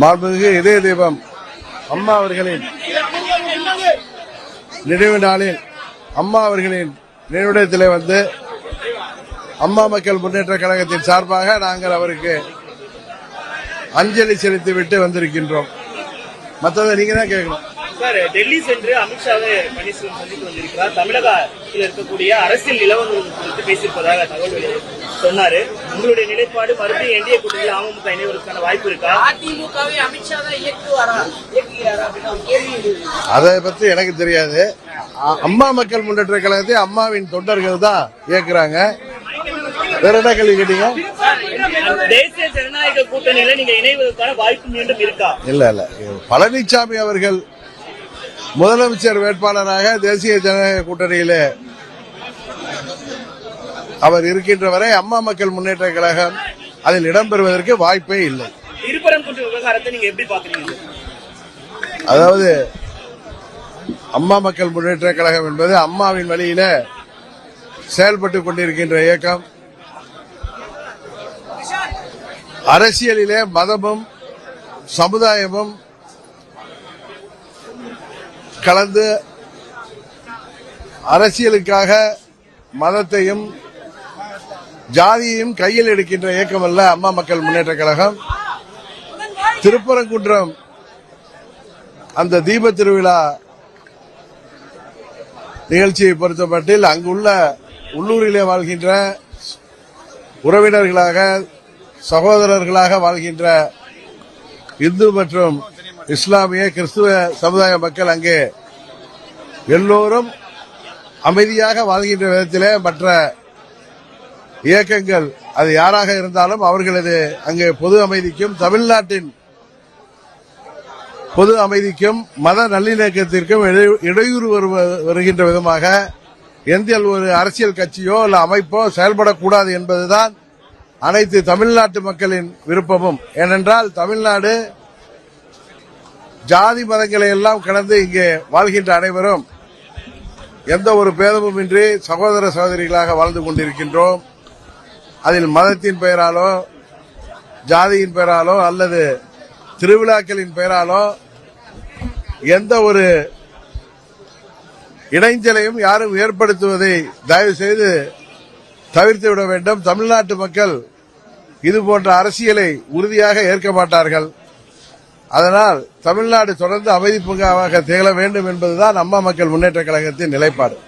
மாண்புமிகு இதய தீபம் அம்மா அவர்களின் நினைவு நாளில் அம்மா அவர்களின் நினைவிடத்திலே வந்து அம்மா மக்கள் முன்னேற்ற கழகத்தின் சார்பாக நாங்கள் அவருக்கு அஞ்சலி செலுத்திவிட்டு வந்திருக்கின்றோம். மற்றதை நீங்க தான் கேட்கணும். சார் டெல்லி சென்று அமித்ஷாவை பன்னீர்செல்வம் சந்தித்து வந்திருக்கிறார். தமிழகத்தில் இருக்கக்கூடிய அரசியல் நிலவரம் குறித்து பேசியிருப்பதாக தகவல் வெளி- சொன்னாரு. உங்களுடைய நிலைப்பாடு மறுபடியும் என்டிஏ கூட்டத்தில் அமமுக இணைவதற்கான வாய்ப்பு இருக்கா? அதிமுகவை அமித்ஷா தான் இயக்குவாரா? அதை பற்றி எனக்கு தெரியாது. அம்மா மக்கள் முன்னேற்ற கழகத்தை அம்மாவின் தொண்டர்கள் தான் இயக்குறாங்க. வேற என்ன கேள்வி கேட்டீங்க? தேசிய ஜனநாயக கூட்டணியில நீங்க இணைவதற்கான வாய்ப்பு மீண்டும் இருக்கா? இல்ல இல்ல. பழனிசாமி அவர்கள் முதலமைச்சர் வேட்பாளராக தேசிய ஜனநாயக கூட்டணியிலே அவர் இருக்கின்ற வரை அம்மா மக்கள் முன்னேற்ற கழகம் அதில் இடம்பெறுவதற்கு வாய்ப்பே இல்லை. அதாவது அம்மா மக்கள் முன்னேற்ற கழகம் என்பது அம்மாவின் வழியில செயல்பட்டு கொண்டிருக்கின்ற இயக்கம். அரசியலிலே மதமும் சமுதாயமும் கலந்து அரசியலுக்காக மதத்தையும் ஜாதியையும் கையில் எடுக்கின்ற இயக்கம் அல்ல அம்மா மக்கள் முன்னேற்ற கழகம். திருப்பரங்குன்றம் அந்த தீப திருவிழா நிகழ்ச்சியை பொறுத்தமட்டில் அங்குள்ள உள்ளூரிலே வாழ்கின்ற உறவினர்களாக சகோதரர்களாக வாழ்கின்ற இந்து மற்றும் இஸ்லாமிய கிறிஸ்துவ சமுதாய மக்கள் அங்கே எல்லோரும் அமைதியாக வாழ்கின்ற விதத்திலே மற்ற இயக்கங்கள் அது யாராக இருந்தாலும் அவர்களது அங்கே பொது அமைதிக்கும் தமிழ்நாட்டின் பொது அமைதிக்கும் மத நல்லிணக்கத்திற்கும் இடை- இடையூறு வருவ- வருகின்ற விதமாக எந்த ஒரு அரசியல் கட்சியோ அல்ல அமைப்போ செயல்படக்கூடாது என்பதுதான் அனைத்து தமிழ்நாட்டு மக்களின் விருப்பமும். ஏனென்றால் தமிழ்நாடு ஜாதி மதங்களை எல்லாம் கடந்து இங்கே வாழ்கின்ற அனைவரும் எந்த ஒரு பேதமும் இன்றி சகோதர சகோதரிகளாக வாழ்ந்து கொண்டிருக்கின்றோம். அதில் மதத்தின் பெயராலோ ஜாதியின் பெயராலோ அல்லது திருவிழாக்களின் பெயராலோ எந்த ஒரு இடைஞ்சலையும் யாரும் ஏற்படுத்துவதை தயவு செய்து தவிர்த்து விட வேண்டும். தமிழ்நாட்டு மக்கள் இது போன்ற அரசியலை உறுதியாக ஏற்க மாட்டார்கள். அதனால் தமிழ்நாடு தொடர்ந்து அமைதி பூங்காவாக திகழ வேண்டும் என்பதுதான் அம்மா மக்கள் முன்னேற்ற கழகத்தின் நிலைப்பாடு.